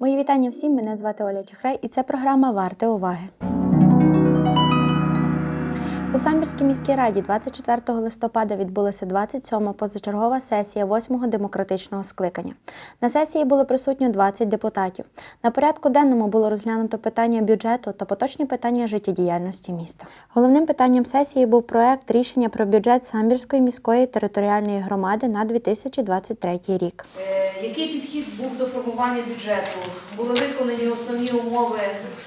Мої вітання всім. Мене звати Оля Чухрай, і це програма Варте уваги. У Самбірській міській раді 24 листопада відбулася 27-ма позачергова сесія 8-го демократичного скликання. На сесії було присутньо 20 депутатів. На порядку денному було розглянуто питання бюджету та поточні питання життєдіяльності міста. Головним питанням сесії був проект рішення про бюджет Самбірської міської територіальної громади на 2023 рік. Е, Який підхід був до формування бюджету? Були виконані основні умови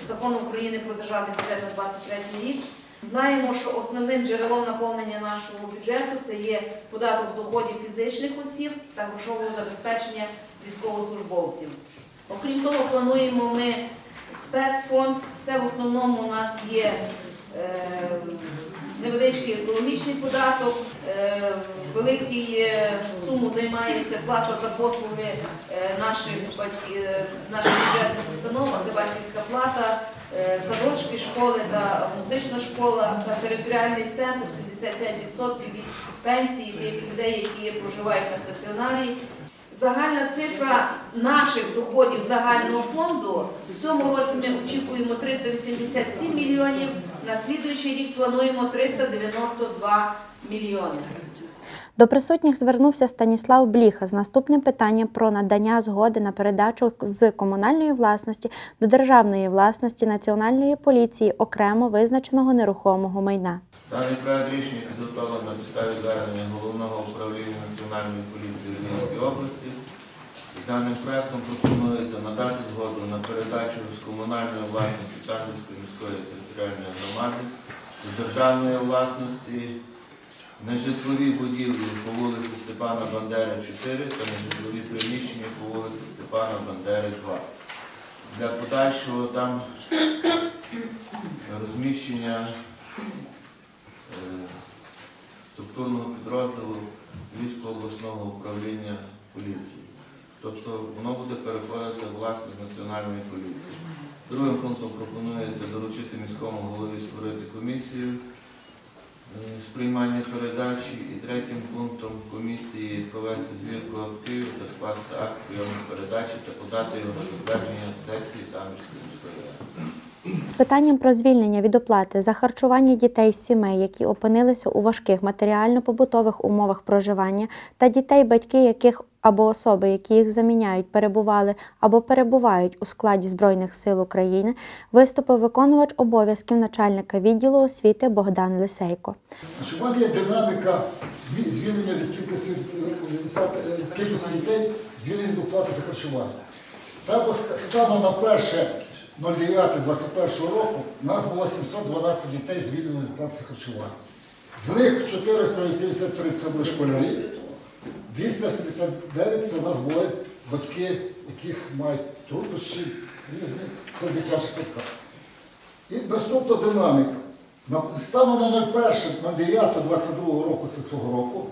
закону України про державний бюджет на 2023 рік. Знаємо, що основним джерелом наповнення нашого бюджету це є податок з доходів фізичних осіб та грошового забезпечення військовослужбовців. Окрім того, плануємо ми спецфонд. Це в основному у нас є е, невеличкий економічний податок, е, великий е, суму займається плата за послуги е, наших е, наших бюджетних установ, це батьківська плата, садочки, школи та музична школа та територіальний центр 75% від пенсії тих людей, які проживають на стаціонарі. Загальна цифра наших доходів загального фонду в цьому році ми очікуємо 387 мільйонів. На слідуючий рік плануємо 392 мільйони. До присутніх звернувся Станіслав Бліха з наступним питанням про надання згоди на передачу з комунальної власності до державної власності Національної поліції окремо визначеного нерухомого майна. Даний проект рішення підготовлено на підставі звернення головного управління Національної поліції Львівської області. Даним проектом пропонується надати згоду на передачу з комунальної власності Самбірської міської територіальної громади з державної власності нежитлові будівлі по вулиці Степана Бандери 4 та нежитлові приміщення по вулиці Степана Бандери 2. Для подальшого там розміщення е, структурного підрозділу Львівського обласного управління поліції. Тобто воно буде переходити у власність національної поліції. Другим пунктом пропонується доручити міському голові створити комісію е, з приймання передачі і третім пунктом комісії провести звірку активів та скласти акт прийому передачі та подати його до затвердження сесії Самівської міської. З питанням про звільнення від оплати за харчування дітей з сімей, які опинилися у важких матеріально-побутових умовах проживання, та дітей, батьки яких або особи, які їх заміняють, перебували або перебувають у складі Збройних сил України, виступив виконувач обов'язків начальника відділу освіти Богдан Лисейко. У є динаміка звільнення від кількості, е, е, кількості дітей, звільнення від оплати за харчування. Так, станом на 1.09.21 року у нас було 712 дітей звільнено від оплати за харчування. З них 483 це були школярі, 279 це у нас були батьки, яких мають труднощі різні, це в дитячих садках. І наступна динаміка. На- Станом на 01.09.22 року, це цього року,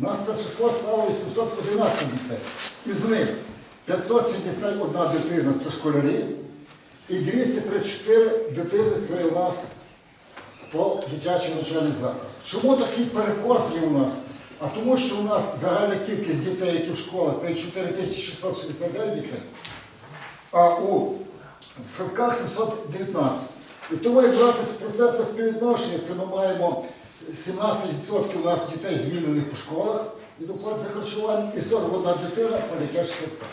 у нас це число стало 811 дітей. Із них 571 дитина це школярі, і 234 дитини це у нас по дитячим навчальних закладах. Чому такий перекос є у нас? А тому, що у нас загальна кількість дітей, які в школах, це 4669 дітей, а у садках 719. І тому, як брати процентне співвідношення, це ми маємо 17% у нас дітей звільнених по школах від оплати за харчування і 41 дитина по дитячих садках.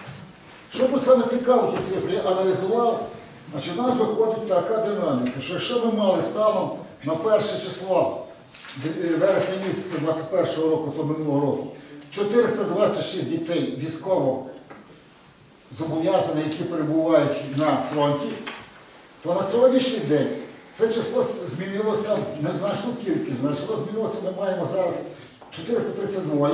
Що тут саме цікаво, ті цифри я аналізував, значить, у нас виходить така динаміка, що якщо ми мали станом на перше число вересня місяця 21 року, то минулого року, 426 дітей військово зобов'язані, які перебувають на фронті, то на сьогоднішній день це число змінилося незначну кількість. Значить, воно змінилося, ми маємо зараз 432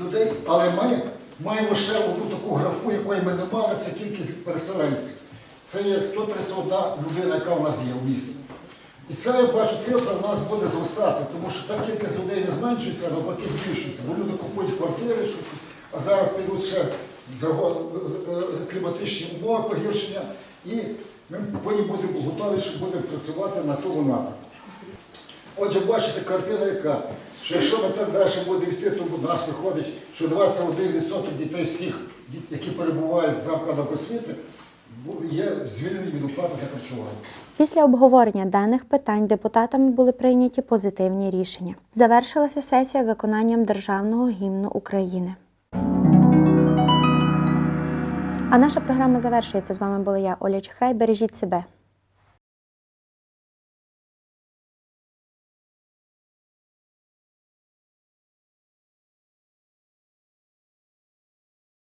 людей, але ми маємо ще одну таку графу, якої ми не мали, це кількість переселенців. Це є 131 людина, яка у нас є в місті. І це я бачу, цифра в нас буде зростати, тому що та кількість людей не зменшується, а навпаки збільшується. Бо люди купують квартири, що- а зараз підуть ще заго- е, е, кліматичні умови погіршення, і ми повинні бути готові, щоб будемо працювати на тому напрямку. Отже, бачите, картина яка, що якщо ми так далі будемо йти, то у нас виходить, що 21% дітей всіх, які перебувають в закладах освіти, є звільнені від оплати за харчування. Після обговорення даних питань депутатами були прийняті позитивні рішення. Завершилася сесія виконанням державного гімну України. А наша програма завершується. З вами була я, Оля Чехрай. Бережіть себе.